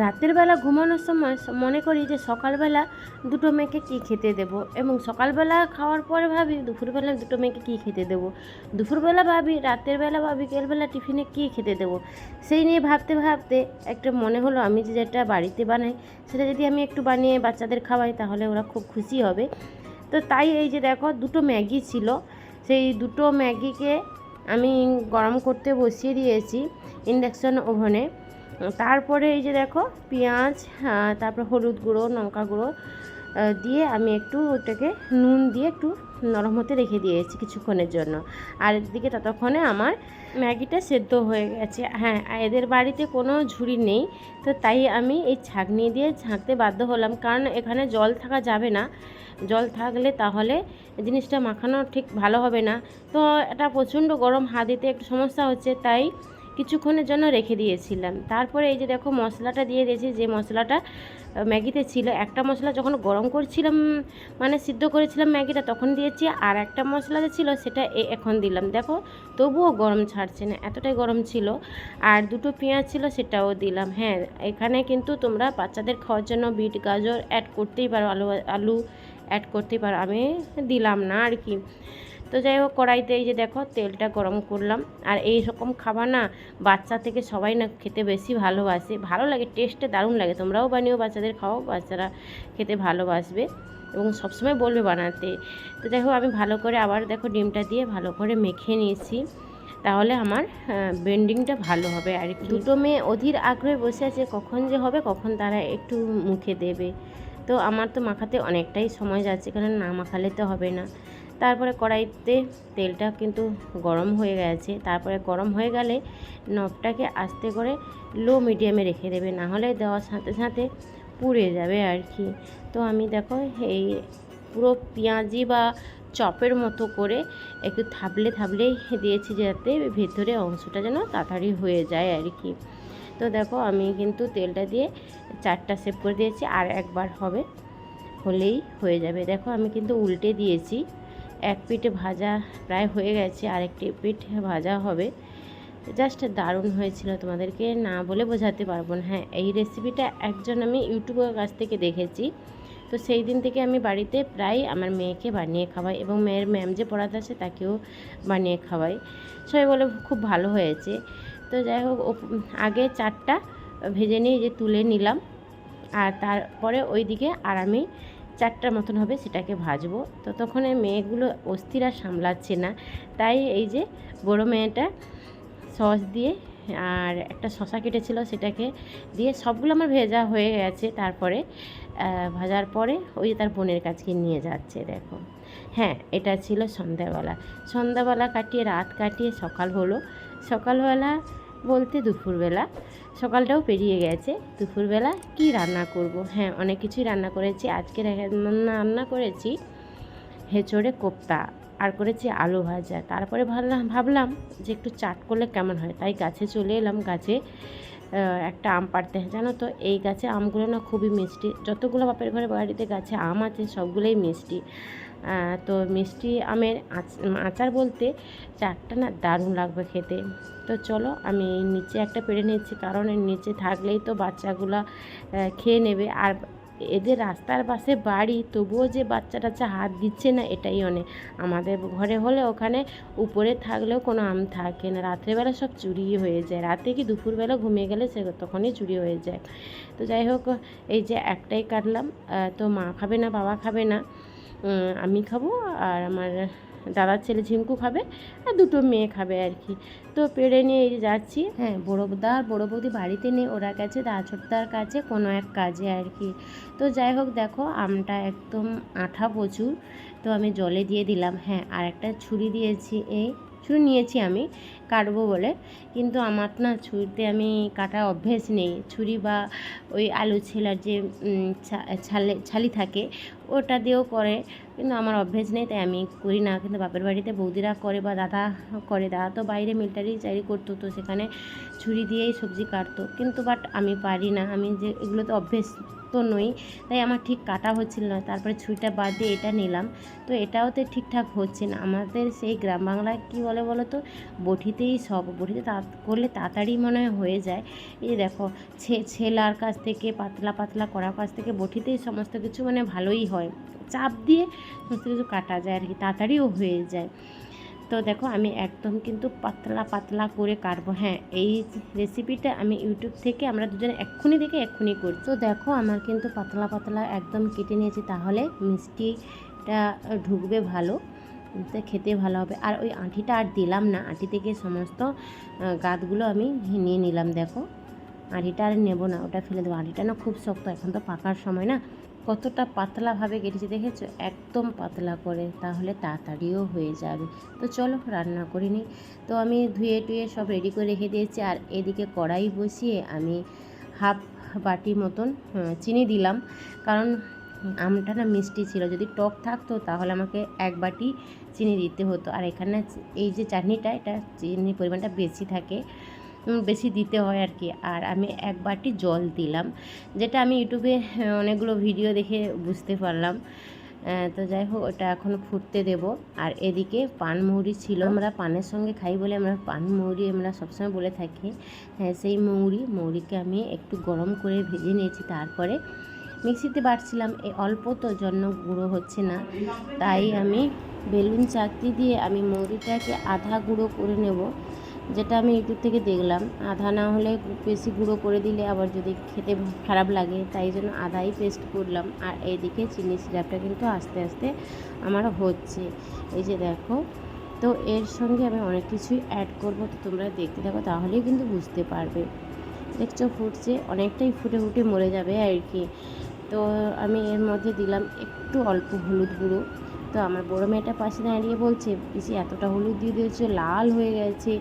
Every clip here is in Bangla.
রাতের বেলা ঘুমানোর সময় মনে করি যে সকালবেলা দুটো মেয়েকে কী খেতে দেবো? এবং সকালবেলা খাওয়ার পরে ভাবি দুপুরবেলা দুটো মেয়েকে কী খেতে দেবো? দুপুরবেলা ভাবি, রাতের বেলা বা বিকেলবেলা টিফিনে কী খেতে দেবো? সেই নিয়ে ভাবতে ভাবতে একটা মনে হলো আমি যে যেটা বাড়িতে বানাই, সেটা যদি আমি একটু বানিয়ে বাচ্চাদের খাওয়াই তাহলে ওরা খুব খুশি হবে। তো তাই এই যে দেখো, দুটো ম্যাগি ছিল। সেই দুটো ম্যাগিকে আমি গরম করতে বসিয়ে দিয়েছি ইন্ডাকশন ওভেনে। তারপরে এই যে দেখো পেঁয়াজ আহ, তারপর হলুদ গুঁড়ো লঙ্কা গুঁড়ো দিয়ে আমি একটু ওটাকে নুন দিয়ে একটু নরম হতে রেখে দিয়েছি কিছুক্ষণের জন্য। আর এদিকে ততক্ষণে আমার ম্যাগিটা সেদ্ধ হয়ে গেছে। হ্যাঁ এদের বাড়িতে কোনো ঝুড়ি নেই তো তাই আমি এই ছাঁকনি দিয়ে ঝাঁকতে বাধ্য হলাম। কারণ এখানে জল থাকা যাবে না। জল থাকলে তাহলে জিনিসটা মাখানো ঠিক ভালো হবে না। তো এটা প্রচণ্ড গরম হাত দিতে একটু সমস্যা হচ্ছে তাই কিছুক্ষণের জন্য রেখে দিয়েছিলাম। তারপরে এই যে দেখো মশলাটা দিয়ে দিয়েছি, যে মশলাটা ম্যাগিতে ছিল। একটা মশলা যখন গরম করছিলাম মানে সিদ্ধ করেছিলাম ম্যাগিটা, তখন দিয়েছি। আর একটা মশলা যে ছিল, সেটা এখন দিলাম। দেখো, তবুও গরম ছাড়ছে না, এতটাই গরম ছিল। আর দুটো পেঁয়াজ ছিল, সেটাও দিলাম। হ্যাঁ এখানে কিন্তু তোমরা বাচ্চাদের খাওয়ার জন্য বিট, গাজর অ্যাড করতেই পারো, আলু আলু অ্যাড করতেই পারো। আমি দিলাম না আর কি। তো যাই হোক কড়াইতে এই যে দেখো তেলটা গরম করলাম। আর এই রকম খাবার না বাচ্চা থেকে সবাই না খেতে বেশি ভালোবাসে। ভালো লাগে টেস্টে দারুণ লাগে। তোমরাও বানিও বাচ্চাদের খাও বাচ্চারা খেতে ভালোবাসবে এবং সবসময় বলবে বানাতে। তো দেখো আমি ভালো করে আবার দেখো ডিমটা দিয়ে ভালো করে মেখে নিয়েছি। তাহলে আমার বেন্ডিংটা ভালো হবে। আর কি দুটো মেয়ে অধীর আগ্রহে বসে আছে কখন যে হবে কখন তারা একটু মুখে দেবে। তো আমার তো মাখাতে অনেকটাই সময় যাচ্ছে কারণ না মাখালে তো হবে না। তারপরে কড়াইতে তেলটা কিন্তু গরম হয়ে গেছে। তারপরে গরম হয়ে গেলে নবটাকে আস্তে করে লো মিডিয়ামে রেখে দেবে, না হলে দেওয়ার সাথে সাথে পুড়ে যাবে আর কি। তো আমি দেখো এই পুরো পেঁয়াজি বা চপের মতো করে একটু থাবলে থাবলেই দিয়েছি যাতে ভেতরে অংশটা যেন তাড়াতাড়ি হয়ে যায় আর কি। তো দেখো আমি কিন্তু তেলটা দিয়ে চারটা সেভ করে দিয়েছি, আর একবার হবে হলেই হয়ে যাবে। দেখো আমি কিন্তু উল্টে দিয়েছি। এক পিঠে ভাজা প্রায় হয়ে গেছে, আরেকটি পিঠ ভাজা হবে। জাস্ট দারুণ হয়েছিল তোমাদেরকে, না বলে বোঝাতে পারব না। হ্যাঁ এই রেসিপিটা একজন আমি ইউটিউবের কাছ থেকে দেখেছি। তো সেই দিন থেকে আমি বাড়িতে প্রায় আমার মেয়েকে বানিয়ে খাওয়াই এবং মেয়ের ম্যাম যে পড়াতে আসে তাকেও বানিয়ে খাওয়াই। সবাই বলে খুব ভালো হয়েছে। তো যাই হোক আগে চারটা ভেজে নিয়ে যে তুলে নিলাম, আর তারপরে ওইদিকে আর আমি চারটার মতন হবে সেটাকে ভাজবো। ততক্ষণে মেয়েগুলো অস্থির আর সামলাচ্ছে না। তাই এই যে বড় মেয়েটা সস দিয়ে আর একটা শশা কেটেছিল সেটাকে দিয়ে সবগুলো আমার ভেজা হয়ে গেছে। তারপরে ভাজার পরে ওই তার বোনের কাছে নিয়ে যাচ্ছে, দেখো। হ্যাঁ এটা ছিল সন্ধ্যাবেলা। সন্ধ্যাবেলা কাটিয়ে, রাত কাটিয়ে সকাল হলো। সকালবেলা বলতে দুপুরবেলা। সকালটাও পেরিয়ে গেছে। দুপুরবেলা কি রান্না করব? হ্যাঁ অনেক কিছুই রান্না করেছি। আজকে রান্না করেছি হেঁচড়ে কোপ্তা, আর করেছি আলু ভাজা। তারপরে ভাবলাম ভাবলাম যে একটু চাট করলে কেমন হয়? তাই গাছে চলে এলাম। গাছে একটা আম পাড়তে। জানো তো, এই গাছে আমগুলো না খুবই মিষ্টি। যতগুলো বাপের ঘরে বাড়িতে গাছে আম আছে, সবগুলোই মিষ্টি। তো মিষ্টি আমের আচ- আচার বলতে চাটটা না দারুণ লাগবে খেতে। তো চলো আমি নিচে একটা পেড়ে নিচ্ছি কারণ নিচে থাকলেই তো বাচ্চাগুলো খেয়ে নেবে। আর এদের রাস্তার পাশে বাড়ি, তবুও যে বাচ্চা টাচ্চা হাত দিচ্ছে না, এটাই অনেক। আমাদের ঘরে হলে ওখানে উপরে থাকলেও কোনো আম থাকে না। রাত্রেবেলা সব চুরি হয়ে যায়। রাতে কি দুপুরবেলা ঘুমিয়ে গেলে সে তখনই চুরি হয়ে যায়। তো যাই হোক, এই যে একটাই কাটলাম। তো মা খাবে না, বাবা খাবে না। আমি খাব আর আমার দাদার ছেলে ঝিঙ্কু খাবে আর দুটো মেয়ে খাবে আর কি। তো পেড়ে নিয়ে এই যাচ্ছি। হ্যাঁ বড়ো দা আর বড়ো বৌদি বাড়িতে নেই, ওরা গেছে দা ছোটদার কাছে, কোনো এক কাজে আর কি। তো যাই হোক, দেখো, আমটা একদম আঠা প্রচুর, তো আমি জলে দিয়ে দিলাম। হ্যাঁ আর একটা ছুরি দিয়েছি, এই ছুরি নিয়েছি আমি। কাটবো বলে। কিন্তু আমার না ছুরিতে আমি কাটা অভ্যেস নেই। ছুরি বা ওই আলু ছেলার যে ছালে, ছালি থাকে, ওটা দিয়েও করে। কিন্তু আমার অভ্যেস নেই, তাই আমি করি না। কিন্তু বাপের বাড়িতে বৌদিরা করে বা দাদা করে, দাদা তো বাইরে মিলিটারি চাকরি করতো, তো সেখানে ছুরি দিয়েই সবজি কাটতো। কিন্তু বাট আমি পারি না। আমি যে এগুলো তো অভ্যেস তো নই, তাই আমার ঠিক কাটা হচ্ছিল না। তারপরে ছুরিটা বাদ দিয়ে এটা নিলাম। তো এটাও তো ঠিকঠাক হচ্ছে না। আমাদের সেই গ্রাম বাংলায় কী বলে বলো তো বটিতেই সব বটিতে তা, করলে তাড়াতাড়ি মনে হয় যায়। এই যে দেখো, ছে, ছেলার কাছ থেকে, পাতলা পাতলা করার কাছ থেকে বটিতেই সমস্ত কিছু মানে ভালোই হয়। চাপ দিয়ে সমস্ত কিছু কাটা যায় আর কি, তাড়াতাড়িও হয়ে যায়। তো দেখো, আমি একদম কিন্তু পাতলা পাতলা করে কাটবো। হ্যাঁ এই রেসিপিটা আমি ইউটিউব থেকে আমরা দুজনে এক্ষুনি দেখে এক্ষুনি করি। তো দেখো, আমার কিন্তু পাতলা পাতলা একদম কেটে নিয়েছি, তাহলে মিষ্টিটা ঢুকবে ভালো। খেতে ভালো হবে। আর ওই আঁটিটা আর দিলাম না। আঁটি থেকে সমস্ত আহ, গাঁতগুলো আমি নিয়ে নিলাম দেখো। আঁটিটা আর নেব না ওটা ফেলে দেবো। আঁটিটা না খুব শক্ত এখন তো পাকার সময় না। কতটা পাতলাভাবে কেটেছি দেখেছ? একদম পাতলা করে তাহলে তাড়াতাড়িও হয়ে যাবে। তো চলো রান্না করে নিই। তো আমি ধুয়ে টুয়ে সব রেডি করে রেখে দিয়েছি। আর এদিকে কড়াই বসিয়ে আমি হাফ বাটি মতন চিনি দিলাম। কারণ আমটা না মিষ্টি ছিল। যদি টক থাকতো তাহলে আমাকে এক বাটি চিনি দিতে হতো। আর এখানে এই যে চাটনিটা, এটা চিনির পরিমাণটা বেশি থাকে বেশি দিতে হয় আর কি আর আমি এক বাটি জল দিলাম, যেটা আমি ইউটিউবে অনেকগুলো ভিডিও দেখে বুঝতে পারলাম। তো যাই হোক, ওটা এখন ফুটতে দেব। আর এদিকে পানমৌরি ছিল। আমরা পানের সঙ্গে খাই বলে আমরা পানমৌরি আমরা সবসময় বলে থাকি। হ্যাঁ সেই মৌরি মৌরিকে আমি একটু গরম করে ভেজে নিয়েছি। তারপরে মিক্সিতে বাটছিলাম এই অল্প তো জন্য গুঁড়ো হচ্ছে না। তাই আমি বেলুন চাকতি দিয়ে আমি মৌরিটাকে আধা গুঁড়ো করে নেব, যেটা আমি ইউটিউব থেকে দেখলাম। আধা না হলে বেশি গুঁড়ো করে দিলে আবার যদি খেতে খারাপ লাগে, তাই জন্য আধাই পেস্ট করলাম। আর এইদিকে চিনি সিরাপটা কিন্তু আস্তে আস্তে আমার হচ্ছে। এই যে দেখো, তো এর সঙ্গে আমি অনেক কিছুই অ্যাড করব, তো তোমরা দেখতে থাকো, তাহলেই কিন্তু বুঝতে পারবে। দেখছ ফুটছে, অনেকটাই ফুটে ফুটে মরে যাবে আর কি। তো আমি এর মধ্যে দিলাম একটু অল্প হলুদ গুঁড়ো। তো আমার বড়ো মেয়েটা পাশে দাঁড়িয়ে বলছে, পিসি এতটা হলুদ দিয়ে দিয়েছ, লাল হয়ে গেছে,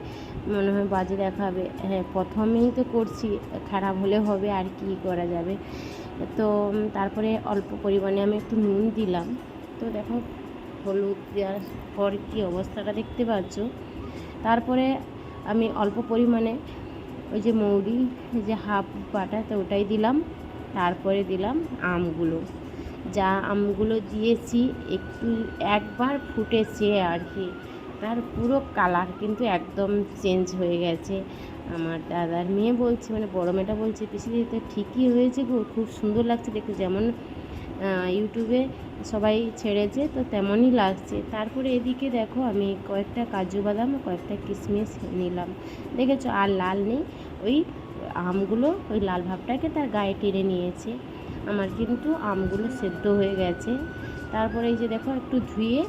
মনে হয় বাজে দেখাবে। হ্যাঁ প্রথমেই তো করছি, খারাপ হলে হবে, আর কি করা যাবে? তো তারপরে অল্প পরিমাণে আমি একটু নুন দিলাম। তো দেখো, হলুদ দেওয়ার পর কী অবস্থাটা দেখতে পাচ্ছ? তারপরে আমি অল্প পরিমাণে ওই যে মৌরি যে হাফ বাটা তো ওটাই দিলাম। তারপরে দিলাম আমগুলো। যা আমগুলো দিয়েছি, একটু একবার ফুটেছে আর কি। তার পুরো কালার কিন্তু একদম চেঞ্জ হয়ে গেছে। আমার দাদার মেয়ে বলছে মানে বড় মেয়েটা বলছে দিদি তো ঠিকই হয়েছে গো, খুব সুন্দর লাগছে দেখতে। যেমন ইউটিউবে সবাই ছেড়েছে, তো তেমনই লাগছে। তারপরে এদিকে দেখো, আমি কয়েকটা কাজু বাদাম, কয়েকটা কিশমিশ নিলাম। দেখেছ, আর লাল নেই। ওই আমগুলো ওই লাল ভাবটাকে তার গায়ে টেনে নিয়েছে। আমার কিন্তু আমগুলো সেদ্ধ হয়ে গেছে। তারপরে এই যে দেখো একটু ধুয়ে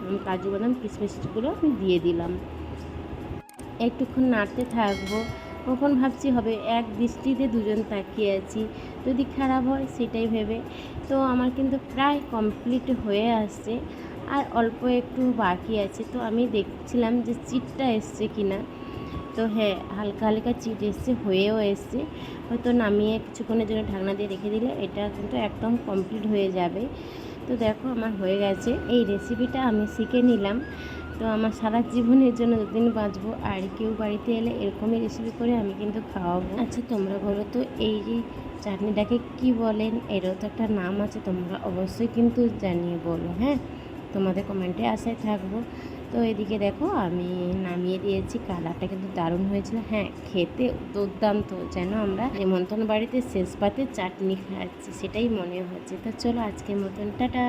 উম, কাজু বাদাম কিশমিশগুলো আমি দিয়ে দিলাম। একটুক্ষণ নাড়তে থাকব। কখন ভাবছি হবে এক দৃষ্টিতে দুজন তাকিয়ে আছি। যদি খারাপ হয় সেটাই ভেবে। তো আমার কিন্তু প্রায় কমপ্লিট হয়ে আসছে। আর অল্প একটু বাকি আছে। তো আমি দেখছিলাম যে চিটটা এসছে কিনা। তো হ্যাঁ হালকা হালকা চিট এসছে, হয়েও এসছে। হয়তো নামিয়ে কিছুক্ষণের জন্য ঢাকনা দিয়ে রেখে দিলে এটা কিন্তু একদম কমপ্লিট হয়ে যাবে। তো দেখো আমার হয়ে গেছে। এই রেসিপিটা আমি শিখে নিলাম। তো আমার সারা জীবনের জন্য যতদিন বাঁচবো আর কেউ বাড়িতে এলে এরকমই রেসিপি করে আমি কিন্তু খাওয়াবো। আচ্ছা তোমরা বলো তো, এই যে চাটনিটাকে কি বলেন? এরও তো একটা নাম আছে, তোমরা অবশ্যই কিন্তু জানিয়ে বলো হ্যাঁ? তোমাদের কমেন্টে আশায় থাকব। তো এদিকে দেখো আমি নামিয়ে দিয়েছি, কালারটা কিন্তু দারুণ হয়েছিল। হ্যাঁ খেতে দুর্দান্ত যেন আমরা নিমন্ত্রণ বাড়িতে শেষ পাতে চাটনি খাচ্ছি, সেটাই মনে হচ্ছে। তো চলো আজকের মতন, টাটা।